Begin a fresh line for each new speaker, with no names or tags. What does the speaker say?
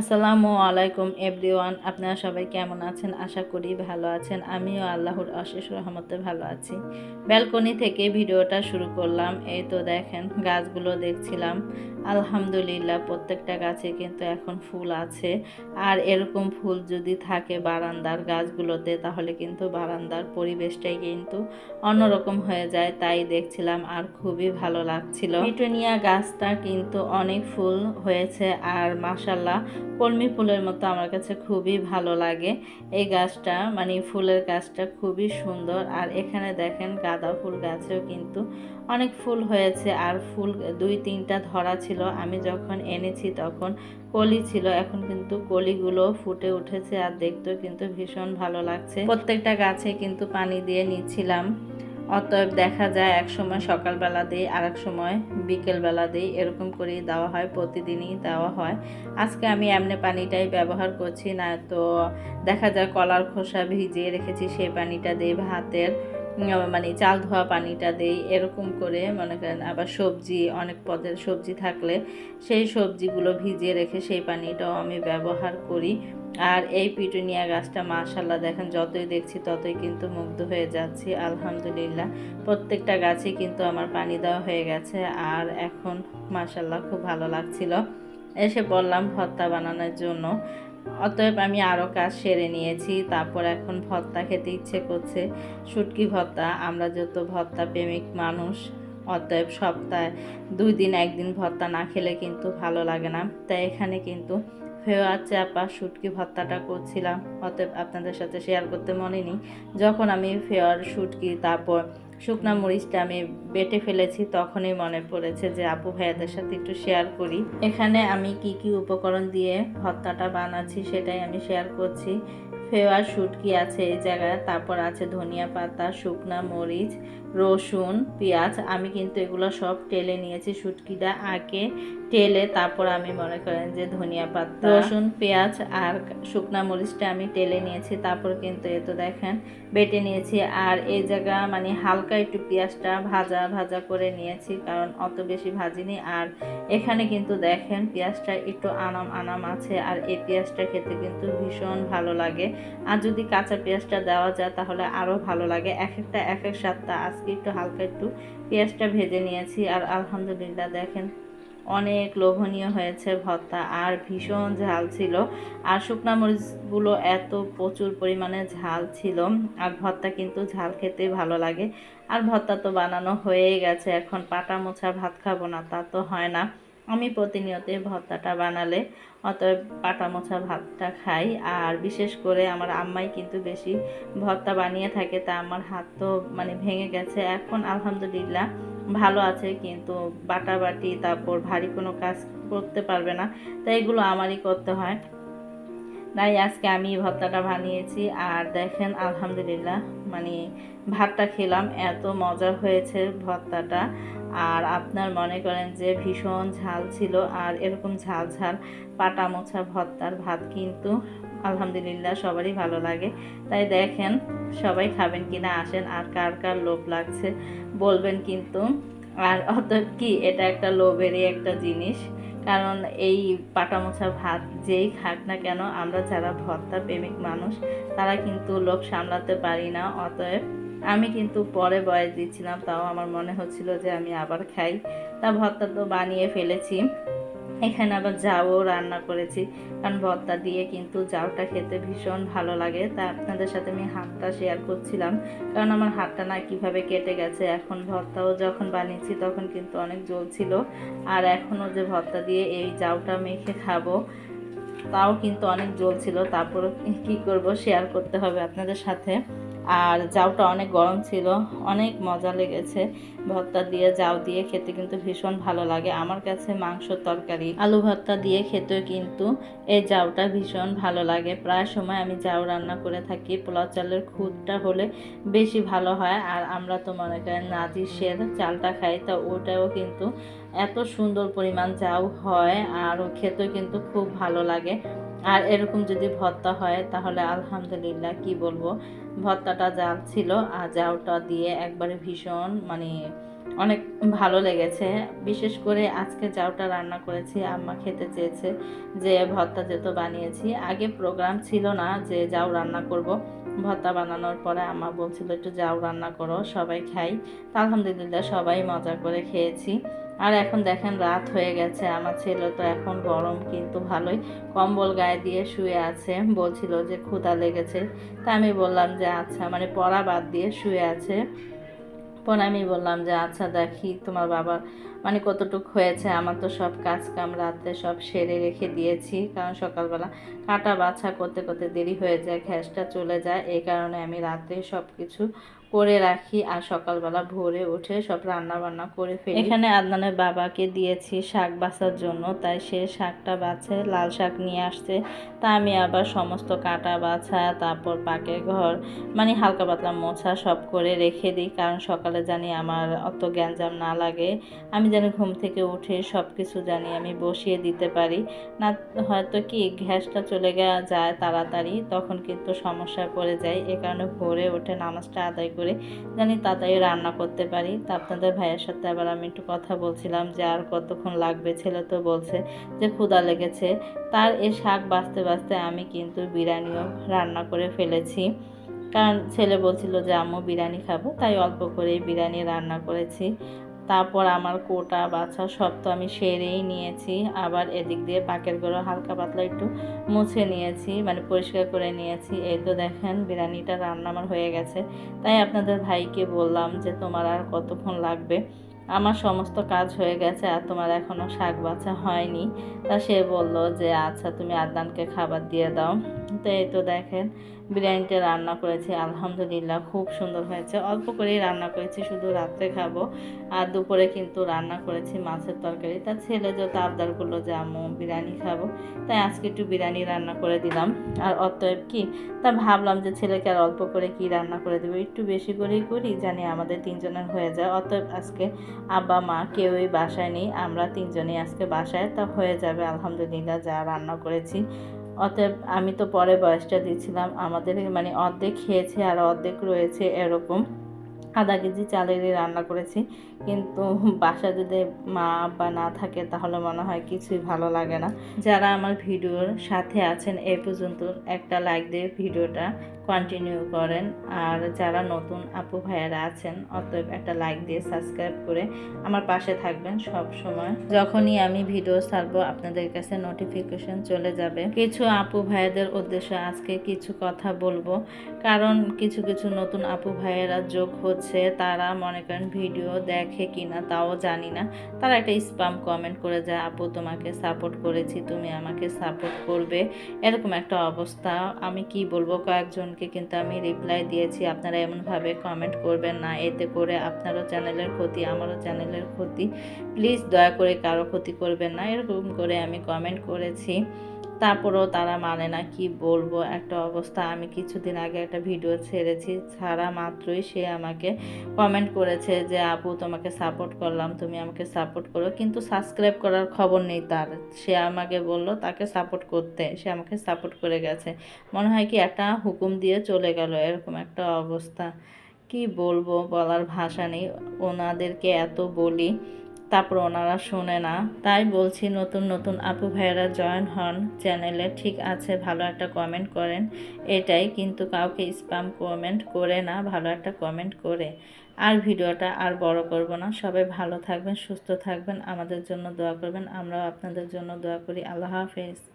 আসসালামু আলাইকুম এভরিওয়ান, আপনারা সবাই কেমন আছেন? আশা করি ভালো আছেন। আমিও আল্লাহর অশেষ রহমতে ভালো আছি। ব্যালকনি থেকে ভিডিওটা শুরু করলাম। এই তো দেখেন, গাছগুলো দেখছিলাম। আলহামদুলিল্লাহ, প্রত্যেকটা গাছে কিন্তু এখন ফুল আছে। আর এরকম ফুল যদি থাকে বারান্দার গাছগুলোতে, তাহলে কিন্তু বারান্দার পরিবেশটাই কিন্তু অন্যরকম হয়ে যায়। তাই দেখছিলাম আর খুবই ভালো লাগছিল। পিটুনিয়া গাছটা কিন্তু অনেক ফুল হয়েছে আর মাসাল্লাহ কলমি ফুলের মতো আমার কাছে খুবই ভালো লাগে। এই গাছটা মানে ফুলের গাছটা খুবই সুন্দর। আর এখানে দেখেন গাঁদা ফুল গাছেও কিন্তু অনেক ফুল হয়েছে। আর ফুল দুই তিনটা ধরা ছিল আমি যখন এনেছি তখন কলি ছিল, এখন কিন্তু কলিগুলো ফুটে উঠেছে আর দেখতেও কিন্তু ভীষণ ভালো লাগছে। প্রত্যেকটা গাছে কিন্তু পানি দিয়ে নিচ্ছিলাম। অতএব দেখা যায় এক সময় সকালবেলা দিই আর এক সময় বিকেলবেলা দিই। এরকম করেই দেওয়া হয়, প্রতিদিনই দেওয়া হয়। আজকে আমি এমনি পানিটাই ব্যবহার করছি, না তো দেখা যায় কলার খোসা ভিজিয়ে রেখেছি, সেই পানিটা দিই ভাতের। মানে চাল ধোয়া পানিটা দেই, এরকম করে, মনে করেন আবার সবজি, অনেক পদের সবজি থাকলে সেই সবজিগুলো ভিজিয়ে রেখে সেই পানিটাও আমি ব্যবহার করি। আর এই পিটুনিয়া গাছটা মাশাল্লাহ দেখেন যতই দেখছি ততই কিন্তু মুগ্ধ হয়ে যাচ্ছি, আলহামদুলিল্লাহ। প্রত্যেকটা গাছে কিন্তু আমার পানি দেওয়া হয়ে গেছে আর এখন মাশাল্লাহ খুব ভালো লাগছিল। এসে বললাম ভর্তা বানানোর জন্য। অতএব আমি আরও কাজ সেরে নিয়েছি। তারপর এখন ভর্তা খেতে ইচ্ছে করছে। শুটকি ভর্তা, আমরা যত ভর্তা প্রেমিক মানুষ, অতএব সপ্তাহে দুই দিন একদিন ভর্তা না খেলে কিন্তু ভালো লাগে না। তাই এখানে কিন্তু ফেওয়ার চাপা শুটকি ভর্তাটা করছিলাম। অতএব আপনাদের সাথে শেয়ার করতে মনে নেই। যখন আমি ফেওয়ার শুটকি, তারপর শুকনা মরিচটা আমি বেটে ফেলেছি, তখনই মনে পড়েছে যে, আপু, ভাইয়াদের সাথে একটু শেয়ার করি। এখানে আমি কি কি উপকরণ দিয়ে ভর্তাটা বানাচ্ছি সেটাই আমি শেয়ার করছি। ফেওয়ার শুটকি আছে এই জায়গায়, তারপর আছে ধনিয়া পাতা, শুকনা মরিচ, রসুন, পেঁয়াজ। আমি কিন্তু এগুলো সব টেলে নিয়েছি শুটকিটা আগে। টেলে তারপর আমি মনে করেন যে ধনিয়া পাতা, রসুন, পেঁয়াজ আর শুকনা মরিচটা আমি টেলে নিয়েছি। তারপর কিন্তু এ তো দেখেন, বেটে নিয়েছি। আর এই জায়গা মানে হালকা একটু পেঁয়াজটা ভাজা ভাজা করে নিয়েছি, কারণ অত বেশি ভাজিনি। আর এখানে কিন্তু দেখেন পেঁয়াজটা একটু আনাম আনাম আছে। আর এই পেঁয়াজটা খেতে কিন্তু ভীষণ ভালো লাগে। আর যদি কাঁচা পেঁয়াজটা দেওয়া যায় তাহলে আরও ভালো লাগে। এক একটা, এক এক স্বাদটা। আজকে একটু হালকা একটু পেঁয়াজটা ভেজে নিয়েছি আর আলহামদুলিল্লাহ দেখেন অনেক লোভনীয় হয়েছে ভর্তা আর ভীষণ ঝাল ছিল। আর শুকনা মরিচগুলো এত প্রচুর পরিমাণে ঝাল ছিল আর ভর্তা কিন্তু ঝাল খেতে ভালো লাগে। আর ভর্তা তো বানানো হয়েই গেছে। এখন পাটা মোছা ভাত খাব না তা তো হয় না। আমি প্রতিনিয়ত ভর্তাটা বানালে, অতএব পাটা মোছা ভাতটা খাই। আর বিশেষ করে আমার আম্মাই কিন্তু বেশি ভর্তা বানিয়ে থাকে, তা আমার হাত তো মানে ভেঙে গেছে। এখন আলহামদুলিল্লাহ ভালো আছে, কিন্তু বাটাবাটি, তারপর ভারী কোনো কাজ করতে পারবে না, তাই এগুলো আমারই করতে হয়। তাই আজকে আমি ভর্তাটা বানিয়েছি। আর দেখেন, আলহামদুলিল্লাহ মানে ভাতটা খেলাম, এত মজা হয়েছে ভর্তাটা। আর আপনার মনে করেন যে ভীষণ ঝাল ছিল, আর এরকম ঝাল ঝাল পাটা মোছা ভর্তার ভাত কিন্তু আলহামদুলিল্লাহ সবারই ভালো লাগে। তাই দেখেন, সবাই খাবেন কিনা আসেন, আর কার কার লোভ লাগছে বলবেন কিন্তু। আর অত কি, এটা একটা লোভেরই একটা জিনিস। কারণ এই পাটামোছা ভাত যেই খাক না কেন, আমরা যারা ভর্তা প্রেমিক মানুষ, তারা কিন্তু লোভ সামলাতে পারি না, অতএব আমি কিন্তু পরে বয়স দিচ্ছিলাম, তাও আমার মনে হচ্ছিল যে আমি আবার খাই। তা ভর্তা তো বানিয়ে ফেলেছি। এখানে আবার জাউও রান্না করেছি। কারণ ভর্তা দিয়ে কিন্তু জাউটা খেতে ভীষণ ভালো লাগে। তা আপনাদের সাথে আমি হাতটা শেয়ার করছিলাম। কারণ আমার হাতটা না কীভাবে কেটে গেছে, এখন ভর্তাও যখন বানিয়েছি তখন কিন্তু অনেক জ্বলছিল আর এখনও যে ভর্তা দিয়ে এই জাউটা মেখে খাব, তাও কিন্তু অনেক জ্বলছিল তারপর কি করব শেয়ার করতে হবে আপনাদের সাথে। আর জাউটা অনেক গরম ছিল, অনেক মজা লেগেছে। ভর্তা দিয়ে জাউ দিয়ে খেতে কিন্তু ভীষণ ভালো লাগে। আমার কাছে মাংস তরকারি, আলু ভর্তা দিয়ে খেতেও কিন্তু এই জাউটা ভীষণ ভালো লাগে। প্রায় সময় আমি জাউ রান্না করে থাকি, পোলাও চালের খুদটা হলে বেশি ভালো হয়। আর আমরা তো মনে করেন নাজিসের চালটা খাই, তা ওটাও কিন্তু এত সুন্দর পরিমাণ জাউ হয়, আর খেতেও কিন্তু খুব ভালো লাগে। আর এরকম যদি ভর্তা হয়, তাহলে আলহামদুলিল্লাহ, কি বলব? ভর্তাটা জাল ছিল, আর জাউটা দিয়ে একবারে ভীষণ মানে অনেক ভালো লেগেছে। বিশেষ করে আজকে যাওটা রান্না করেছি, আম্মা খেতে চেয়েছে যে ভর্তা যেহেতু বানিয়েছি। আগে প্রোগ্রাম ছিল না যে যাও রান্না করব। ভর্তা বানানোর পরে আম্মা বলছিল, একটু যাও রান্না করো, সবাই খাই। তা আলহামদুলিল্লাহ সবাই মজা করে খেয়েছি। আর এখন দেখেন রাত হয়ে গেছে, আমার ছেলে তো এখন গরম কিন্তু ভালোই। কম্বল গায়ে দিয়ে শুয়ে আছে, বলছিল যে ক্ষুধা লেগেছে। তা আমি বললাম যে আচ্ছা মানে পড়া বাদ দিয়ে শুয়ে আছে। পরে আমি বললাম যে আচ্ছা দেখি তোমার বাবার মানে কতটুকু হয়েছে, আমার তো সব কাজ কাম রাতে সব সেরে রেখে দিয়েছি, কারণ সকালবেলা কাটা বাছা করতে করতে দেরি হয়ে যায়, গ্যাসটা চলে যায়, এই কারণে আমি রাতে সব কিছু করে রাখি আর সকালবেলা ভোরে উঠে সব রান্না বান্না করে ফেলি। এখানে আদনানের বাবাকে দিয়েছি শাক বাছার জন্য, তাই সে শাকটা বাছে, লাল শাক নিয়ে আসছে। তা আমি আবার সমস্ত কাটা বাছা, তারপর পাকে ঘর মানে হালকা পাতলা মোছা সব করে রেখে দিই, কারণ সকালে জানি আমার অত গ্যাঞ্জাম না লাগে। আমি যেন ঘুম থেকে উঠে সব কিছু জানি আমি বসিয়ে দিতে পারি। না, হয়তো কি গ্যাসটা চলে যায় তাড়াতাড়ি, তখন কিন্তু সমস্যায় পড়ে যায় এ কারণে ভোরে উঠে নামাজটা আদায় করে। জানি তাড়াতাড়ি রান্না করতে পারি। তা আপনাদের ভাইয়ের সাথে আবার আমি একটু কথা বলছিলাম যে আর কতক্ষণ লাগবে, ছেলে তো বলছে যে ক্ষুদা লেগেছে। তার এ শাক বাঁচতে বাঁচতে আমি কিন্তু বিরিয়ানিও রান্না করে ফেলেছি। কারণ ছেলে বলছিল যে, আম্মু, বিরিয়ানি খাব। তাই অল্প করেই বিরিয়ানি রান্না করেছি। তারপর আমার কোটা, বাছা সব তো আমি সেরেই নিয়েছি। আবার এদিক দিয়ে পাকের গড়ো হালকা পাতলা একটু মুছে নিয়েছি মানে পরিষ্কার করে নিয়েছি। এই তো দেখেন, বিরিয়ানিটা রান্না আমার হয়ে গেছে। তাই আপনাদের ভাইকে বললাম যে, তোমার আর কতক্ষণ লাগবে? আমার সমস্ত কাজ হয়ে গেছে আর তোমার এখনও শাক বাছা হয়নি। তা সে বলল যে আচ্ছা তুমি আদানকে খাবার দিয়ে দাও। তো এই তো দেখেন বিরিয়ানিটা রান্না করেছি, আলহামদুলিল্লাহ খুব সুন্দর হয়েছে। অল্প করেই রান্না করেছি, শুধু রাত্রে খাব। আর দুপুরে কিন্তু রান্না করেছি মাছের তরকারি। তার ছেলে যত আবদার করল যে বিরিয়ানি খাব। তাই আজকে একটু বিরিয়ানি রান্না করে দিলাম। আর অতএব কি, তা ভাবলাম যে ছেলেকে আর অল্প করে কি রান্না করে দেবো? একটু বেশি করেই করি, জানি আমাদের তিনজনের হয়ে যায়। অতএব আজকে আব্বা, মা কেউই বাসায় নেই, আমরা তিনজনেই আজকে বাসায়, তা হয়ে যাবে আলহামদুলিল্লাহ যা রান্না করেছি। অতএব আমি তো পরে বয়সটা দিয়েছিলাম আমাদের মানে অর্ধেক খেয়েছে আর অর্ধেক রয়েছে এরকম। আধা কেজি চালেরই রান্না করেছি, কিন্তু বাসা যদি মা বা না থাকে তাহলে মনে হয় কিছুই ভালো লাগে না। যারা আমার ভিডিওর সাথে আছেন, এ পর্যন্ত একটা লাইক দিয়ে ভিডিওটা কন্টিনিউ করেন। আর যারা নতুন আপু ভাইয়ারা আছেন, অতএব একটা লাইক দিয়ে সাবস্ক্রাইব করে আমার পাশে থাকবেন সব সময় যখনই আমি ভিডিও ছাড়বো, আপনাদের কাছে নোটিফিকেশন চলে যাবে। কিছু আপু ভাইয়াদের উদ্দেশ্যে আজকে কিছু কথা বলব। কারণ কিছু কিছু নতুন আপু ভাইয়েরা যোগ হচ্ছে, তারা মনে করেন ভিডিও দেখে কিনা তাও জানি না। তারা একটা স্পাম কমেন্ট করে যায়, আপু, তোমাকে সাপোর্ট করেছি, তুমি আমাকে সাপোর্ট করবে। এরকম একটা অবস্থা। আমি কি বলব? কয়েকজনকে কিন্তু আমি রিপ্লাই দিয়েছি। আপনারা এমনভাবে কমেন্ট করবেন না। এতে করে আপনারও চ্যানেলের ক্ষতি, আমারও চ্যানেলের ক্ষতি। প্লিজ দয়া করে কারও ক্ষতি করবেন না। এরকম করে আমি কমেন্ট করেছি। তারপরেও তারা মানে না কি বলব, একটা অবস্থা। আমি কিছুদিন আগে একটা ভিডিও ছেড়েছি, ছাড়া মাত্রই সে আমাকে কমেন্ট করেছে যে, আপু, তোমাকে সাপোর্ট করলাম, তুমি আমাকে সাপোর্ট করো। কিন্তু সাবস্ক্রাইব করার খবর নেই তার। সে আমাকে বলল, তাকে সাপোর্ট করতে। সে আমাকে সাপোর্ট করে গেছে। মনে হয় কি একটা হুকুম দিয়ে চলে গেল, এরকম একটা অবস্থা। কি বলব, বলার ভাষা নেই। ওনাদেরকে এত বলি তারপর ওনারা শোনে না। তাই বলছি, নতুন নতুন আপু ভাইয়েরা জয়েন হন চ্যানেলে ঠিক আছে, ভালো একটা কমেন্ট করেন। এটাই কিন্তু কাউকে স্প্যাম কমেন্ট করে না, ভালো একটা কমেন্ট করে। আর ভিডিওটা আর বড় করব না। সবাই ভালো থাকবেন, সুস্থ থাকবেন। আমাদের জন্য দোয়া করবেন। আমরাও আপনাদের জন্য দোয়া করি। আল্লাহ হাফেজ।